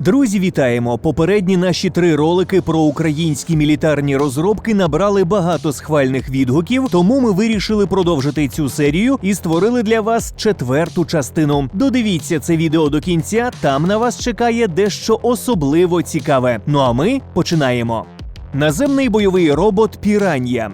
Друзі, вітаємо! Попередні наші три ролики про українські мілітарні розробки набрали багато схвальних відгуків, тому ми вирішили продовжити цю серію і створили для вас четверту частину. Додивіться це відео до кінця. Там на вас чекає дещо особливо цікаве. Ну а ми починаємо. Наземний бойовий робот Піран'я.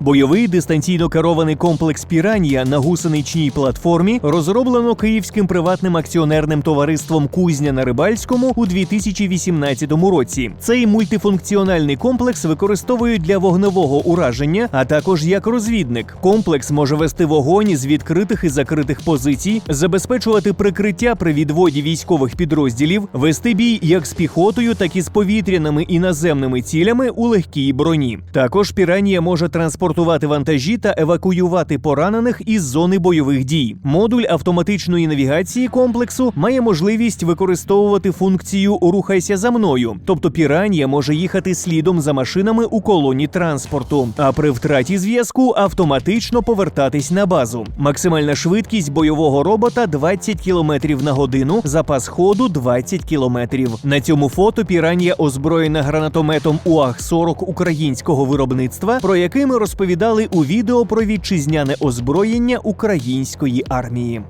Бойовий дистанційно керований комплекс Піранія на гусеничній платформі розроблено київським приватним акціонерним товариством Кузня на Рибальському у 2018 році. Цей мультифункціональний комплекс використовують для вогневого ураження, а також як розвідник. Комплекс може вести вогонь з відкритих і закритих позицій, забезпечувати прикриття при відводі військових підрозділів, вести бій як з піхотою, так і з повітряними і наземними цілями у легкій броні. Також Піранія може транспортувати вантажі та евакуювати поранених із зони бойових дій. Модуль автоматичної навігації комплексу має можливість використовувати функцію Рухайся за мною, тобто Піранія може їхати слідом за машинами у колоні транспорту, а при втраті зв'язку автоматично повертатись на базу. Максимальна швидкість бойового робота 20 км на годину, запас ходу 20 км. На цьому фото Піранія озброєна гранатометом УАГ-40 українського виробництва, про який ми розповідали у відео про вітчизняне озброєння української армії.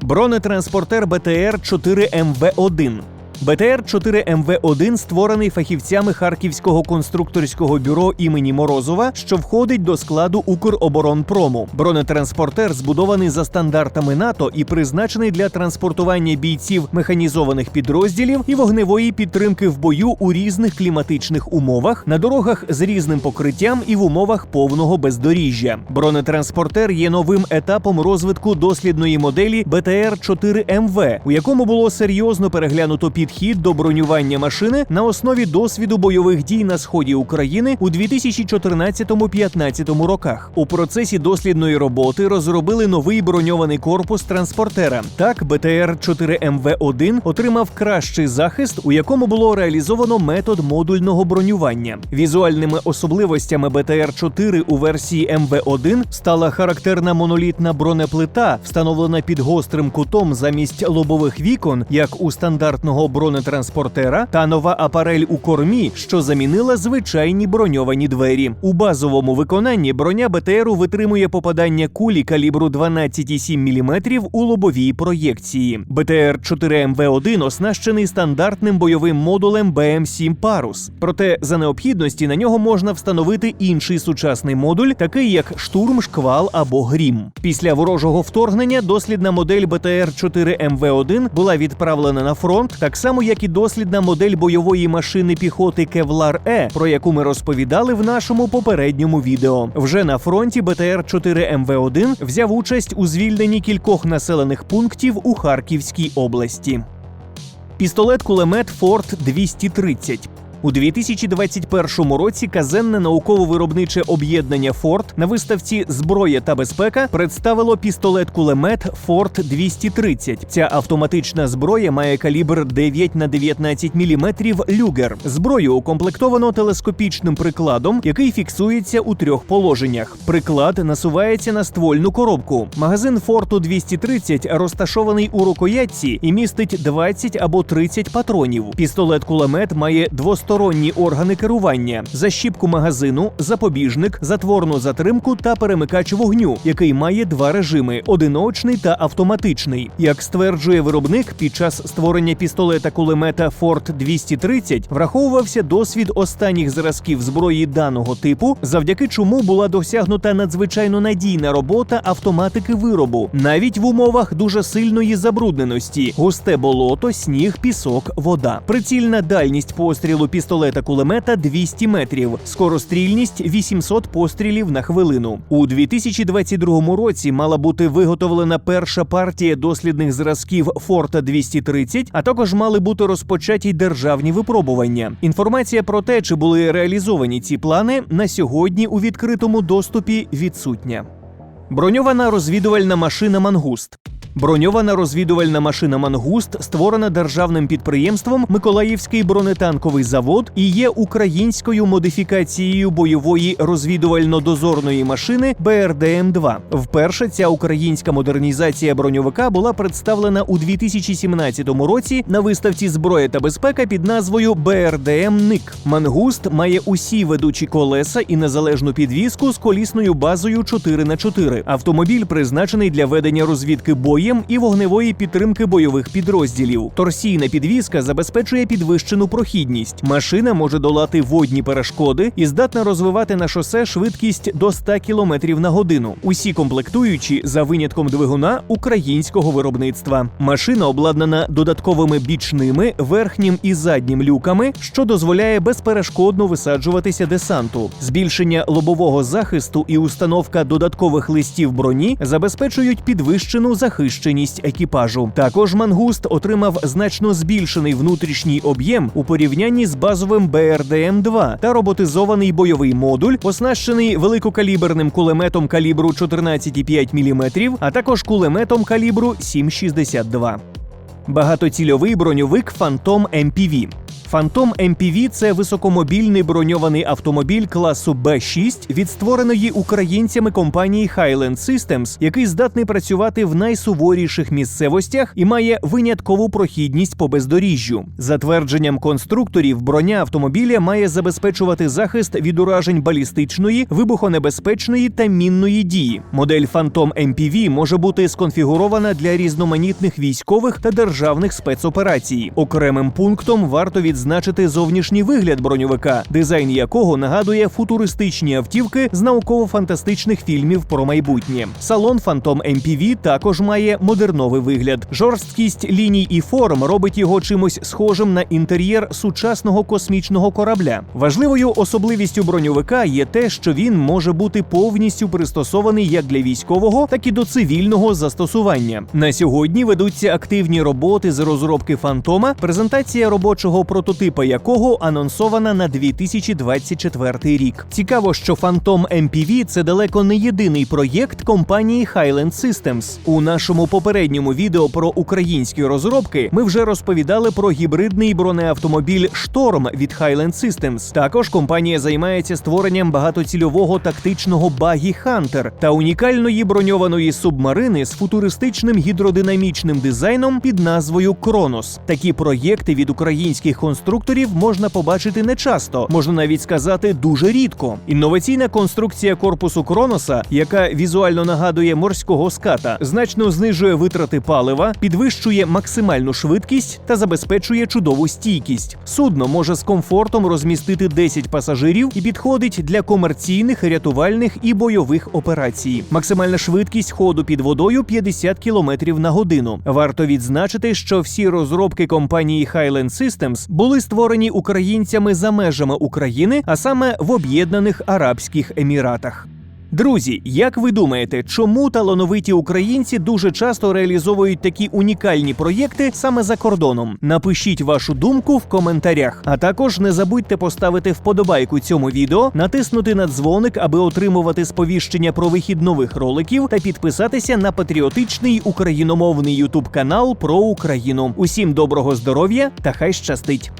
Бронетранспортер БТР 4 МВ1 БТР 4 МВ1 створений фахівцями Харківського конструкторського бюро імені Морозова, що входить до складу Укроборонпрому. Бронетранспортер збудований за стандартами НАТО і призначений для транспортування бійців механізованих підрозділів і вогневої підтримки в бою у різних кліматичних умовах, на дорогах з різним покриттям і в умовах повного бездоріжжя. Бронетранспортер є новим етапом розвитку дослідної моделі БТР 4 МВ, у якому було серйозно переглянуто підхід до бронювання машини на основі досвіду бойових дій на сході України у 2014-15 роках. У процесі дослідної роботи розробили новий броньований корпус транспортера. Так, БТР 4 МВ1 отримав кращий захист, у якому було реалізовано метод модульного бронювання. Візуальними особливостями БТР 4 у версії МВ1 стала характерна монолітна бронеплита, встановлена під гострим кутом замість лобових вікон, як у стандартного бронетранспортера, та нова апарель у кормі, що замінила звичайні броньовані двері. У базовому виконанні броня БТРу витримує попадання кулі калібру 12,7 мм у лобовій проєкції. БТР 4 МВ1 оснащений стандартним бойовим модулем БМ7 Парус. Проте за необхідності на нього можна встановити інший сучасний модуль, такий як штурм, шквал або грім. Після ворожого вторгнення дослідна модель БТР 4 МВ1 була відправлена на фронт, так само як і дослідна модель бойової машини піхоти Кевлар Е, про яку ми розповідали в нашому попередньому відео. Вже на фронті БТР 4 МВ1 взяв участь у звільненні кількох населених пунктів у Харківській області. Пістолет-кулемет Форт 230 у 2021 році казенне науково-виробниче об'єднання Форт на виставці Зброя та безпека представило пістолет-кулемет Форт 230. Ця автоматична зброя має калібр 9 на 19 мм люгер. Зброю укомплектовано телескопічним прикладом, який фіксується у трьох положеннях. Приклад насувається на ствольну коробку. Магазин Форту 230 розташований у рукоятці і містить 20 або 30 патронів. Пістолет-кулемет має двосторонні органи керування: защіпку магазину, запобіжник, затворну затримку та перемикач вогню, який має два режими: одиночний та автоматичний. Як стверджує виробник, під час створення пістолета кулемета Форт 230 враховувався досвід останніх зразків зброї даного типу, завдяки чому була досягнута надзвичайно надійна робота автоматики виробу, навіть в умовах дуже сильної забрудненості: густе болото, сніг, пісок, вода. Прицільна дальність пострілу пістолета кулемета 200 метрів, скорострільність 800 пострілів на хвилину. У 2022 році мала бути виготовлена перша партія дослідних зразків Форта 230, а також мали бути розпочаті державні випробування. Інформація про те, чи були реалізовані ці плани, на сьогодні у відкритому доступі відсутня. Броньована розвідувальна машина Мангуст. Броньована розвідувальна машина Мангуст створена державним підприємством Миколаївський бронетанковий завод і є українською модифікацією бойової розвідувально-дозорної машини БРДМ-2. Вперше ця українська модернізація броньовика була представлена у 2017 році на виставці зброя та безпека під назвою БРДМ НИК. Мангуст має усі ведучі колеса і незалежну підвіску з колісною базою 4 х 4 Автомобіль призначений для ведення розвідки боєм і вогневої підтримки бойових підрозділів. Торсійна підвіска забезпечує підвищену прохідність. Машина може долати водні перешкоди і здатна розвивати на шосе швидкість до 100 км на годину. Усі комплектуючі за винятком двигуна українського виробництва. Машина обладнана додатковими бічними, верхнім і заднім люками, що дозволяє безперешкодно висаджуватися десанту. Збільшення лобового захисту і установка додаткових листів броні забезпечують підвищену захищеність екіпажу. Також мангуст отримав значно збільшений внутрішній об'єм у порівнянні з базовим БРДМ-2 та роботизований бойовий модуль, оснащений великокаліберним кулеметом калібру 14,5 мм, а також кулеметом калібру 7,62. Багатоцільовий броньовик Phantom MPV. Phantom MPV – це високомобільний броньований автомобіль класу Б6 від створеної українцями компанії Highland Systems, який здатний працювати в найсуворіших місцевостях і має виняткову прохідність по бездоріжжю. За твердженням конструкторів, броня автомобіля має забезпечувати захист від уражень балістичної, вибухонебезпечної та мінної дії. Модель Phantom MPV може бути сконфігурована для різноманітних військових та державних спецоперацій. Окремим пунктом варто відзначити зовнішній вигляд броньовика, дизайн якого нагадує футуристичні автівки з науково-фантастичних фільмів про майбутнє. Салон Phantom MPV також має модерновий вигляд. Жорсткість ліній і форм робить його чимось схожим на інтер'єр сучасного космічного корабля. Важливою особливістю броньовика є те, що він може бути повністю пристосований як для військового, так і до цивільного застосування. На сьогодні ведуться активні роботи з розробки фантома, презентація робочого прототипа якого анонсована на 2024 рік. Цікаво, що Phantom MPV – це далеко не єдиний проєкт компанії Highland Systems. У нашому попередньому відео про українські розробки ми вже розповідали про гібридний бронеавтомобіль Шторм від Highland Systems. Також компанія займається створенням багатоцільового тактичного багі Hunter та унікальної броньованої субмарини з футуристичним гідродинамічним дизайном під назвою Кронос. Такі проєкти від українських конструкторів можна побачити нечасто, можна навіть сказати дуже рідко. Інноваційна конструкція корпусу Кроноса, яка візуально нагадує морського ската, значно знижує витрати палива, підвищує максимальну швидкість та забезпечує чудову стійкість. Судно може з комфортом розмістити 10 пасажирів і підходить для комерційних, рятувальних і бойових операцій. Максимальна швидкість ходу під водою 50 км на годину. Варто відзначити, що всі розробки компанії Highland Systems були створені українцями за межами України, а саме в Об'єднаних Арабських Еміратах. Друзі, як ви думаєте, чому талановиті українці дуже часто реалізовують такі унікальні проєкти саме за кордоном? Напишіть вашу думку в коментарях. А також не забудьте поставити вподобайку цьому відео, натиснути на дзвоник, аби отримувати сповіщення про вихід нових роликів, та підписатися на патріотичний україномовний ютуб канал про Україну. Усім доброго здоров'я та хай щастить!